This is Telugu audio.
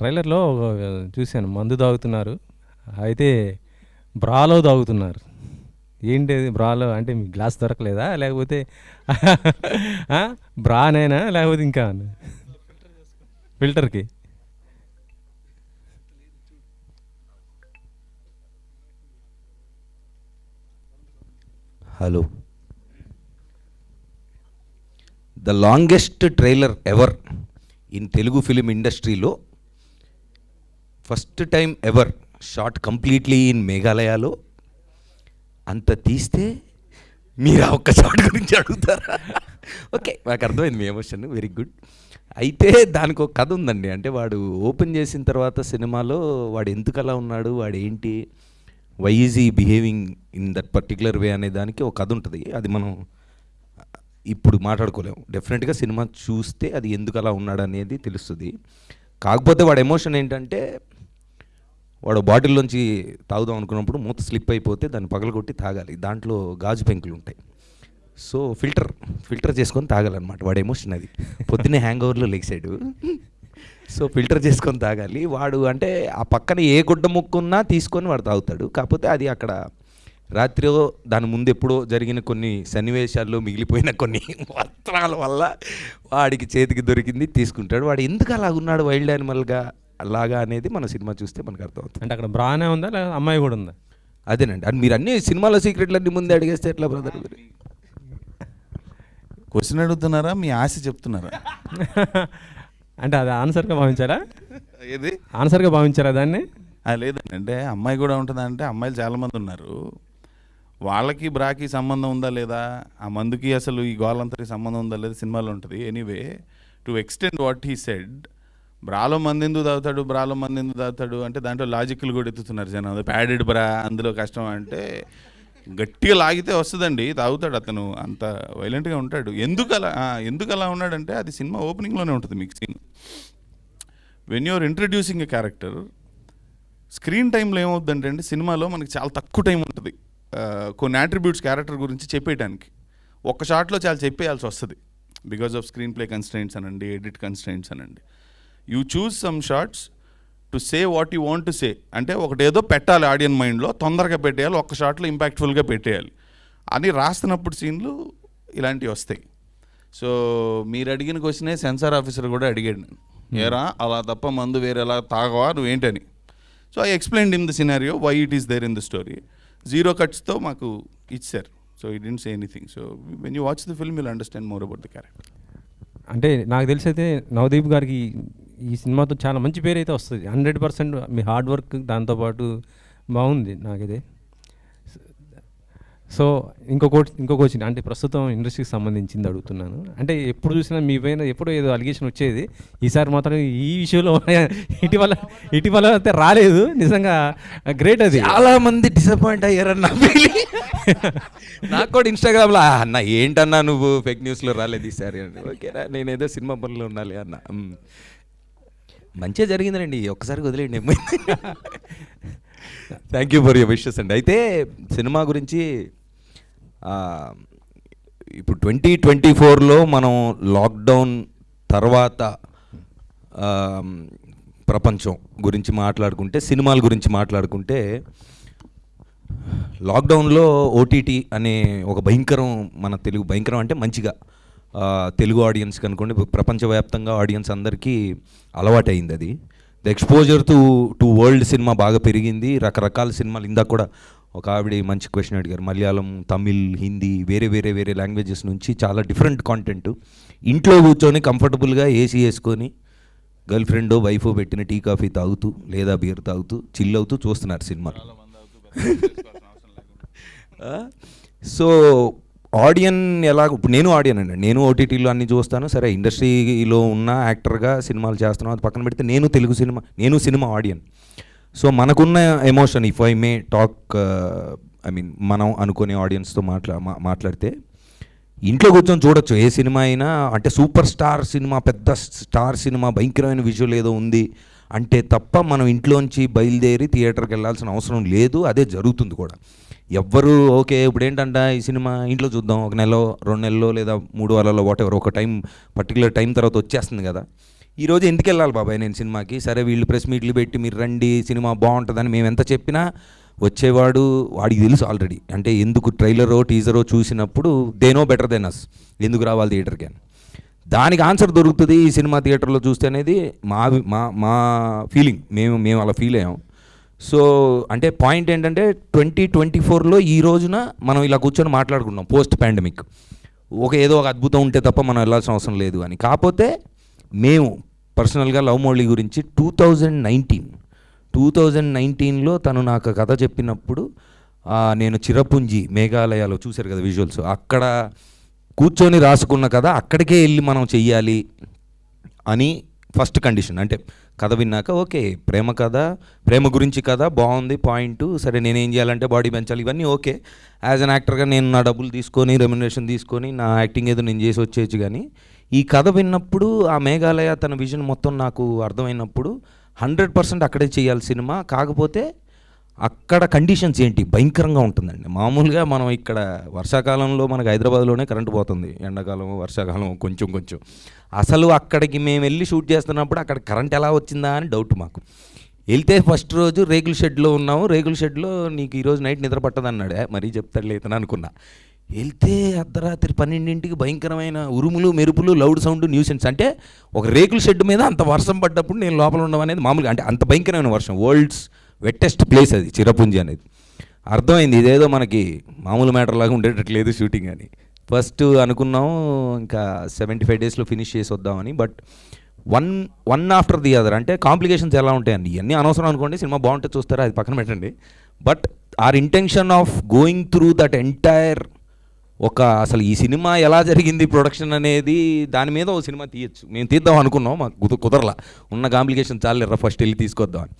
ట్రైలర్లో చూశాను మందు తాగుతున్నారు. అయితే బ్రాలో తాగుతున్నారు. ఏంటి అది బ్రాలో? అంటే మీ గ్లాస్ దొరకలేదా? లేకపోతే బ్రా బ్రానేనా? లేకపోతే ఇంకా? ఫిల్టర్కి? Hello. The longest trailer ever in Telugu film ఇండస్ట్రీలో first time ever shot completely in మేఘాలయాలో అంత తీస్తే మీరు ఆ ఒక్క షార్ట్ గురించి అడుగుతారా? ఓకే నాకు అర్థమైంది మీ ఎమోషన్ వెరీ గుడ్. అయితే దానికి ఒక కథ ఉందండి. అంటే వాడు ఓపెన్ చేసిన తర్వాత సినిమాలో వాడు ఎందుకు అలా ఉన్నాడు వాడు ఏంటి why is he behaving in that particular way అనే దానికి ఒక కథ ఉంటుంది. అది మనం ఇప్పుడు మాట్లాడుకోలేము. డెఫినెట్గా సినిమా చూస్తే అది ఎందుకు అలా ఉన్నాడు అనేది తెలుస్తుంది. కాకపోతే వాడు ఎమోషన్ ఏంటంటే వాడు బాటిల్లోంచి తాగుదాం అనుకున్నప్పుడు మూత స్లిప్ అయిపోతే దాన్ని పగలగొట్టి తాగాలి. దాంట్లో గాజు పెంకులు ఉంటాయి. సో ఫిల్టర్ ఫిల్టర్ చేసుకొని తాగాలన్నమాట. వాడు ఎమోషన్ అది. పొద్దున్నే హ్యాంగ్ ఓవర్లో లెగ్సాడు సో ఫిల్టర్ చేసుకొని తాగాలి. వాడు అంటే ఆ పక్కన ఏ గుడ్డ ముక్కున్నా తీసుకొని వాడు తాగుతాడు. కాకపోతే అది అక్కడ రాత్రి దాని ముందు ఎప్పుడో జరిగిన కొన్ని సన్నివేశాల్లో మిగిలిపోయిన కొన్ని వస్త్రాల వల్ల వాడికి చేతికి దొరికింది తీసుకుంటాడు. వాడు ఎందుకు అలా ఉన్నాడు వైల్డ్ యానిమల్గా? అలాగా అనేది మన సినిమా చూస్తే మనకు అర్థమవుతుంది. అంటే అక్కడ బ్రానే ఉందా? లేదా అమ్మాయి కూడా ఉందా? అదేనండి. అని మీరు అన్ని సినిమాలో సీక్రెట్లు అన్ని ముందే అడిగేస్తే ఎట్లా బ్రదర్ క్వశ్చన్ అడుగుతున్నారా? మీ ఆశ చెప్తున్నారా? అంటే అది ఆన్సర్గా భావించారా? ఏది? ఆన్సర్గా భావించారా దాన్ని? లేదండి. అంటే అమ్మాయి కూడా ఉంటుందా అంటే అమ్మాయిలు చాలామంది ఉన్నారు. వాళ్ళకి బ్రాకి సంబంధం ఉందా లేదా? ఆ మందుకి అసలు ఈ గోలంతరికి సంబంధం ఉందా లేదా? సినిమాలో ఉంటుంది. Anyway to extend what he said బ్రాలో మంది ఎందుకు తాగుతాడు? బ్రాలో మంది ఎందుకు తాగుతాడు? అంటే దాంట్లో లాజిక్లు కూడా ఎత్తుతున్నారు జనం. అది ప్యాడెడ్ బ్రా అందులో కష్టం అంటే గట్టిగా లాగితే వస్తుందండి తాగుతాడు అతను. అంత వైలెంట్గా ఉంటాడు. ఎందుకు అలా ఎందుకు అలా ఉన్నాడంటే అది సినిమా ఓపెనింగ్లోనే ఉంటుంది మీకు scene when you are introducing a character screen టైంలో ఏమవుతుందంటే అండి సినిమాలో మనకి చాలా తక్కువ టైం ఉంటుంది. కొన్ని యాట్రిబ్యూట్స్ క్యారెక్టర్ గురించి చెప్పేయడానికి ఒక్క షాట్లో చాలా చెప్పేయాల్సి వస్తుంది. Because of screenplay constants అనండి ఎడిట్ కన్స్టెంట్స్ అనండి. You choose some shots to say what you want to say. అంటే ఒకటి ఏదో పెట్టాలి ఆడియన్ మైండ్లో తొందరగా పెట్టేయాలి ఒక్క షాట్లో ఇంపాక్ట్ఫుల్గా పెట్టేయాలి అని రాస్తున్నప్పుడు సీన్లు ఇలాంటివి వస్తాయి. సో మీరు అడిగిన క్వశ్చనే సెన్సార్ ఆఫీసర్ కూడా అడిగాడు నేను. ఏరా అలా తప్ప మందు వేరేలా తాగవా నువ్వేంటని. So I explain in the scenario why it is there in the story. Zero కట్స్తో మాకు ఇచ్చారు. So it didn't say anything. So when you watch the film will understand more about the character. అంటే నాకు తెలిసి అయితే నవదీప్ గారికి ఈ సినిమాతో చాలా మంచి పేరు అయితే వస్తుంది. హండ్రెడ్ పర్సెంట్ మీ హార్డ్ వర్క్ దాంతోపాటు బాగుంది నాకైతే. సో ఇంకో ఇంకొక ఇంకో అంటే ప్రస్తుతం ఇండస్ట్రీకి సంబంధించింది అడుగుతున్నాను. అంటే ఎప్పుడు చూసినా మీ పైన ఎప్పుడో ఏదో అలిగేషన్ వచ్చేది. ఈసారి మాత్రం ఈ విషయంలో ఇటీవల ఇటీవల అయితే రాలేదు. నిజంగా గ్రేట్ అది. చాలా మంది డిసప్పాయింట్ అయ్యారన్న నాకు కూడా ఇన్స్టాగ్రామ్లో అన్న ఏంటన్నా నువ్వు? ఫేక్ న్యూస్లో రాలేదు ఈసారి. అని. ఓకేనా నేను ఏదో సినిమా పనులు ఉండాలి అన్న. మంచిగా జరిగిందండి ఒక్కసారి వదిలేండి thank you for your wishes అండి. అయితే సినిమా గురించి ఇప్పుడు ట్వంటీ ట్వంటీ ఫోర్లో మనం లాక్డౌన్ తర్వాత ప్రపంచం గురించి మాట్లాడుకుంటే సినిమాల గురించి మాట్లాడుకుంటే లాక్డౌన్లో ఓటీటీ అనే ఒక భయంకరం మన తెలుగు భయంకరం అంటే మంచిగా తెలుగు ఆడియన్స్ కనుకోండి ప్రపంచవ్యాప్తంగా ఆడియన్స్ అందరికీ అలవాటైంది అది. The exposure to to world cinema బాగా పెరిగింది. రకరకాల సినిమాలు ఇందాక కూడా ఒక ఆవిడ మంచి క్వశ్చన్ అడిగారు. మలయాళం తమిళ్ హిందీ వేరే వేరే వేరే లాంగ్వేజెస్ నుంచి చాలా డిఫరెంట్ కాంటెంట్ ఇంట్లో కూర్చొని కంఫర్టబుల్గా ఏసీ వేసుకొని గర్ల్ ఫ్రెండ్ వైఫ్ పెట్టిన టీ కాఫీ తాగుతూ లేదా బీర్ తాగుతూ చిల్ అవుతూ చూస్తున్నారు సినిమా సో ఆడియన్ ఎలా ఇప్పుడు నేను ఆడియన్ అండి. నేను ఓటీటీలో అన్ని చూస్తాను. సరే ఇండస్ట్రీలో ఉన్న యాక్టర్గా సినిమాలు చేస్తున్నాను. అది పక్కన పెడితే నేను తెలుగు సినిమా నేను సినిమా ఆడియన్. సో మనకున్న emotion if I may talk I mean మనం అనుకునే ఆడియన్స్తో మాట్లా మాట్లాడితే ఇంట్లో కూర్చొని చూడొచ్చు. ఏ సినిమా అయినా అంటే సూపర్ స్టార్ సినిమా పెద్ద స్టార్ సినిమా భయంకరమైన విజువల్ ఏదో ఉంది. అంటే తప్ప మనం ఇంట్లోంచి బయలుదేరి థియేటర్కి వెళ్ళాల్సిన అవసరం లేదు అదే జరుగుతుంది కూడా. ఎవ్వరు ఓకే ఇప్పుడు ఏంటంట ఈ సినిమా ఇంట్లో చూద్దాం ఒక నెలలో రెండు నెలలో లేదా మూడు వారాల్లో వాట్ ఎవరు ఒక టైం పర్టికులర్ టైం తర్వాత వచ్చేస్తుంది కదా. ఈరోజు ఎందుకు వెళ్ళాలి బాబాయ్ నేను సినిమాకి? సరే వీళ్ళు ప్రెస్ మీట్లు పెట్టి మీరు రండి సినిమా బాగుంటుందని మేము ఎంత చెప్పినా వచ్చేవాడు వాడికి తెలుసు ఆల్రెడీ అంటే ఎందుకు ట్రైలరో టీజరో చూసినప్పుడు దేనో బెటర్ దెన్ అస్ ఎందుకు రావాలి థియేటర్కి అని. దానికి ఆన్సర్ దొరుకుతుంది ఈ సినిమా థియేటర్లో చూస్తే అనేది మా మా మా ఫీలింగ్ మేము మేము అలా ఫీల్ అయ్యాం. సో అంటే పాయింట్ ఏంటంటే ట్వంటీ ట్వంటీ ఫోర్లో ఈ రోజున మనం ఇలా కూర్చొని మాట్లాడుకున్నాం పోస్ట్ పాండమిక్ ఒక ఏదో ఒక అద్భుతం ఉంటే తప్ప మనం వెళ్ళాల్సిన అవసరం లేదు అని. కాకపోతే మేము పర్సనల్గా లవ్ మౌళి గురించి two thousand nineteen two thousand నైన్టీన్లో తను నాకు కథ చెప్పినప్పుడు నేను చిరపుంజి మేఘాలయాలో చూశారు కదా విజువల్స్ అక్కడ కూర్చొని రాసుకున్న కథ అక్కడికే వెళ్ళి మనం చెయ్యాలి అని ఫస్ట్ కండిషన్ అంటే కథ విన్నాక ఓకే ప్రేమ కథ ప్రేమ గురించి కథ బాగుంది పాయింట్ సరే నేనేం చేయాలంటే బాడీ పెంచాలి ఇవన్నీ ఓకే. యాజ్ అన్ యాక్టర్గా నేను నా డబ్బులు తీసుకొని రెమ్యునరేషన్ తీసుకొని నా యాక్టింగ్ ఏదో నేను చేసి వచ్చేయచ్చు కానీ ఈ కథ విన్నప్పుడు ఆ మేఘాలయ తన విజన్ మొత్తం నాకు అర్థమైనప్పుడు హండ్రెడ్ పర్సెంట్ అక్కడే చేయాలి సినిమా. కాకపోతే అక్కడ కండిషన్స్ ఏంటి? భయంకరంగా ఉంటుందండి. మామూలుగా మనం ఇక్కడ వర్షాకాలంలో మనకు హైదరాబాద్లోనే కరెంటు పోతుంది. ఎండాకాలం వర్షాకాలం కొంచెం కొంచెం. అసలు అక్కడికి మేము వెళ్ళి షూట్ చేస్తున్నప్పుడు అక్కడ కరెంట్ ఎలా వచ్చిందా అని డౌట్ మాకు. వెళ్తే ఫస్ట్ రోజు రేకుల షెడ్లో ఉన్నాము. రేకుల షెడ్లో నీకు ఈరోజు నైట్ నిద్ర పట్టదన్నాడు. మరీ చెప్తాడు ఇతను అనుకున్నా. వెళ్తే అర్ధరాత్రి పన్నెండింటికి భయంకరమైన ఉరుములు మెరుపులు లౌడ్ సౌండ్ న్యూసెన్స్ అంటే ఒక రేకుల షెడ్ మీద అంత వర్షం పడ్డప్పుడు నేను లోపల ఉండడం అనేది మామూలుగా. అంటే అంత భయంకరమైన వర్షం. వరల్డ్స్ వెట్టెస్ట్ ప్లేస్ అది చిరపుంజి అనేది. అర్థమైంది ఇదేదో మనకి మామూలు మ్యాటర్ లాగా ఉండేటట్లేదు షూటింగ్ అని. ఫస్ట్ అనుకున్నాం ఇంకా సెవెంటీ ఫైవ్ డేస్లో ఫినిష్ చేసి వద్దామని but one one after the other అంటే కాంప్లికేషన్స్ ఎలా ఉంటాయండి ఇవన్నీ అనవసరం అనుకోండి సినిమా బాగుంటే చూస్తారా అది పక్కన పెట్టండి. But our intention of going through that entire ఒక అసలు ఈ సినిమా ఎలా జరిగింది ప్రొడక్షన్ అనేది దాని మీద ఒక సినిమా తీయచ్చు. మేము తీద్దాం అనుకున్నాం మాకు కుదరలా. ఉన్న కాంప్లికేషన్ చాలు ఫస్ట్ వెళ్ళి తీసుకొద్దాం అని